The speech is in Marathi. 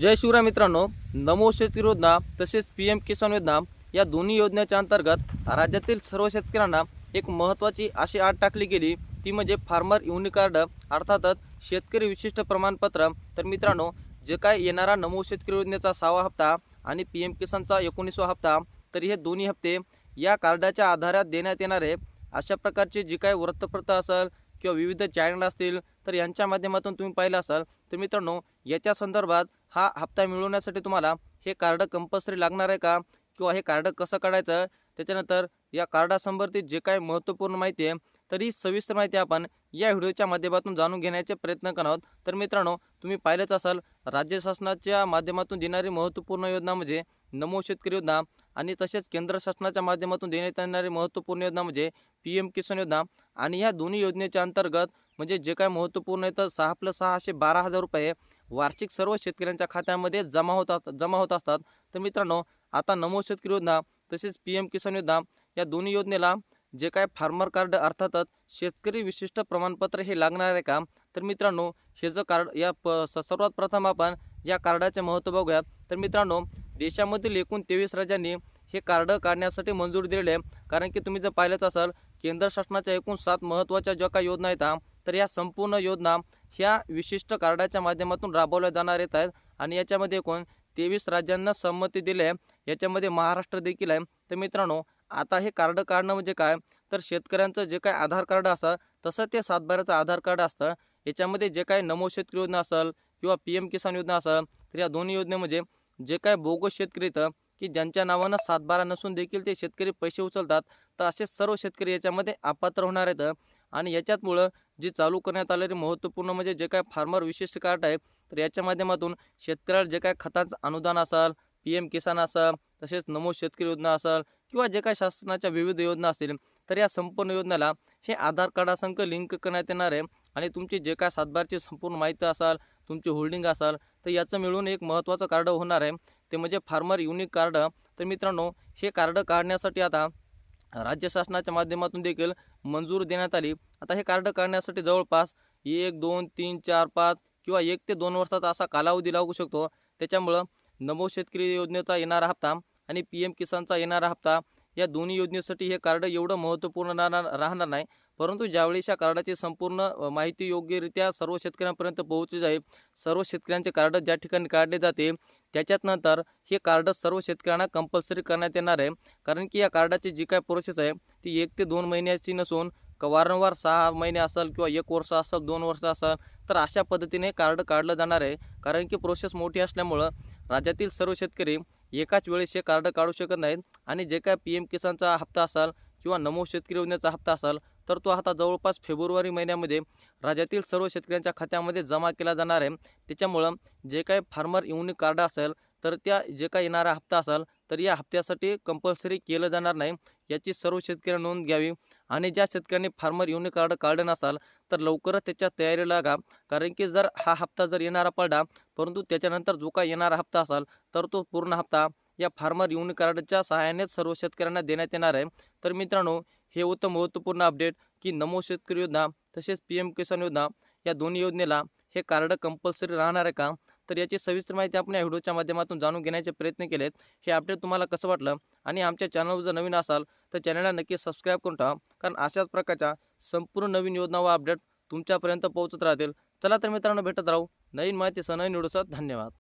जय शिवराय मित्रांनो. नमो शेतकरी योजना तसेच पी एम किसान योजना या दोन्ही योजनेच्या अंतर्गत राज्यातील सर्व शेतकऱ्यांना एक महत्त्वाची अशी आट टाकली गेली. ती म्हणजे फार्मर युनिक कार्ड अर्थातच शेतकरी विशिष्ट प्रमाणपत्र. तर मित्रांनो जे काय येणारा नमो शेतकरी योजनेचा सहावा हप्ता आणि पी एम किसानचा एकोणीसवा हप्ता तर हे दोन्ही हप्ते या कार्डाच्या आधारात देण्यात येणारे अशा प्रकारचे जी काय वृत्तपत्र असेल किंवा विविध चॅनल असतील तर यांच्या माध्यमातून तुम्ही पाहिलं असाल तर मित्रांनो याच्या संदर्भात हा हप्ता मिळवण्यासाठी तुम्हाला हे कार्ड कंपल्सरी लागणार आहे का? किंवा हे कार्ड कसं काढायचं? त्याच्यानंतर या कार्डासंबंधित जे काही महत्त्वपूर्ण माहिती आहे तर ही सविस्तर माहिती आपण या व्हिडिओच्या माध्यमातून जाणून घेण्याचे प्रयत्न करणार आहोत. तर मित्रांनो तुम्ही पाहिलंच असाल राज्य शासनाच्या माध्यमातून देणारी महत्त्वपूर्ण योजना म्हणजे नमो शेतकरी योजना. आणि तसेच केंद्र शासनाच्या माध्यमातून देण्यात येणारी महत्त्वपूर्ण योजना म्हणजे पी एम किसान योजना. आणि ह्या दोन्ही योजनेच्या अंतर्गत म्हणजे जे काय महत्त्वपूर्ण आहे तर सहा प्लस सहा असे बारा हजार रुपये वार्षिक सर्व शेतकऱ्यांच्या खात्यामध्ये जमा होतात जमा होत असतात. तर मित्रांनो आता नमो शेतकरी योजना तसेच पी एम किसान योजना या दोन्ही योजनेला जे काय फार्मर कार्ड अर्थातच शेतकरी विशिष्ट प्रमाणपत्र हे लागणार आहे का? तर मित्रांनो हे जर कार्ड या प स- सर्वात प्रथम आपण या कार्डाचे महत्त्व बघूया तर मित्रांनो देशामधील एकूण तेवीस राज्यांनी हे कार्ड काढण्यासाठी मंजुरी दिलेली आहे. कारण की तुम्ही जर पाहिलंच असाल केंद्र शासनाच्या एकूण सात महत्त्वाच्या ज्या काही योजना आहेत तर या संपूर्ण योजना ह्या विशिष्ट कार्डाच्या माध्यमातून राबवल्या जाणार येत आहेत. आणि याच्यामध्ये एकूण तेवीस राज्यांना संमती दिली आहे. याच्यामध्ये महाराष्ट्र देखील आहे. तर मित्रांनो आता हे कार्ड काढणं म्हणजे काय? तर शेतकऱ्यांचं जे काय आधार कार्ड असतं तसं ते सातबाऱ्याचं आधार कार्ड असतं. याच्यामध्ये जे काय नमो शेतकरी योजना असेल किंवा पी एम किसान योजना असेल तर या दोन्ही योजनेमध्ये जे काय बोगस शेतकरी येतं की ज्यांच्या नावानं सातबारा नसून देखील ते शेतकरी पैसे उचलतात तर असे सर्व शेतकरी याच्यामध्ये अपात्र होणार आहेत. आणि याच्यातमुळं जी चालू करण्यात आलेली महत्त्वपूर्ण म्हणजे जे काय फार्मर विशिष्ट कार्ड आहे तर याच्या माध्यमातून शेतकऱ्याला जे काय खतांचं अनुदान असाल पी एम किसान असाल तसेच नमो शेतकरी योजना असेल किंवा जे काय शासनाच्या विविध योजना असतील तर या संपूर्ण योजनेला हे आधार कार्डासंख लिंक करण्यात येणार आहे. आणि तुमची जे काय सातबारची संपूर्ण माहिती असाल तुमची होल्डिंग असाल तर याचं मिळून एक महत्त्वाचं कार्ड होणार आहे. ते म्हणजे फार्मर युनिक कार्ड तर मित्रांनो हे कार्ड काढण्यासाठी आता राज्य शासनाच्या माध्यमातून देखील मंजूर देण्यात आली. आता हे कार्ड काढण्यासाठी जवळपास एक दोन तीन चार पाच किंवा एक ते दोन वर्षाचा असा कालावधी लागू शकतो. त्याच्यामुळं नमो शेतकरी योजनेचा येणारा हप्ता आणि पी एम किसानचा येणारा हप्ता या दोन्ही योजनेसाठी हे कार्ड एवढं महत्त्वपूर्ण राहणार राहणार नाही. परंतु ज्यावेळेस या कार्डाची संपूर्ण माहिती योग्यरित्या सर्व शेतकऱ्यांपर्यंत पोहोचली जाईल सर्व शेतकऱ्यांचे कार्ड ज्या ठिकाणी काढले जाते त्याच्यात नंतर हे कार्ड सर्व शेतकऱ्यांना कंपल्सरी करण्यात येणार आहे. कारण की या कार्डाची जी काय प्रोसेस आहे ती एक ते दोन महिन्याची नसून वारंवार सहा महिने असेल किंवा एक वर्ष असेल दोन वर्ष असेल तर अशा पद्धतीने कार्ड काढलं जाणार आहे. कारण की प्रोसेस मोठी असल्यामुळं राज्यातील सर्व शेतकरी एकाच वेळेस हे कार्ड काढू शकत नाहीत. आणि जे काय पी एम किसानचा हप्ता असाल किंवा नमो शेतकरी योजनेचा हप्ता असाल तर तो आता जवळपास फेब्रुवारी महिन्यामध्ये राज्यातील सर्व शेतकऱ्यांच्या खात्यामध्ये जमा केला जाणार आहे. त्याच्यामुळं जे काही फार्मर युनिक कार्ड असेल तर त्या जे काही येणारा हप्ता असेल तर या हप्त्यासाठी कंपल्सरी केलं जाणार नाही. याची सर्व शेतकऱ्यांनी नोंद घ्यावी आणि ज्या शेतकऱ्यांनी फार्मर युनिक कार्ड काढलं नसाल तर लवकरच त्याच्या तयारी लागा. कारण की जर हा हप्ता जर येणारा पडला परंतु त्याच्यानंतर जो काही येणारा हप्ता असाल तर तो पूर्ण हप्ता या फार्मर युनिक कार्डच्या सहाय्यानेच सर्व शेतकऱ्यांना देण्यात येणार आहे. तर मित्रांनो हे होतं महत्त्वपूर्ण अपडेट की नमो शेतकरी योजना तसेच पी एम किसान योजना या दोन्ही योजनेला हे कार्ड कंपल्सरी राहणार आहे का? तर याची सविस्तर माहिती आपण या व्हिडिओच्या माध्यमातून जाणून घेण्याचे प्रयत्न केलेत. हे अपडेट तुम्हाला कसं वाटलं आणि आमच्या चॅनलवर जर नवीन असाल तर चॅनलला नक्की सबस्क्राईब करून ठेवा. कारण अशाच प्रकारच्या संपूर्ण नवीन योजना व अपडेट तुमच्यापर्यंत पोहोचत राहतील. चला तर मित्रांनो भेटत राहू नवीन माहितीसह नवीन व्हिडिओसह. धन्यवाद.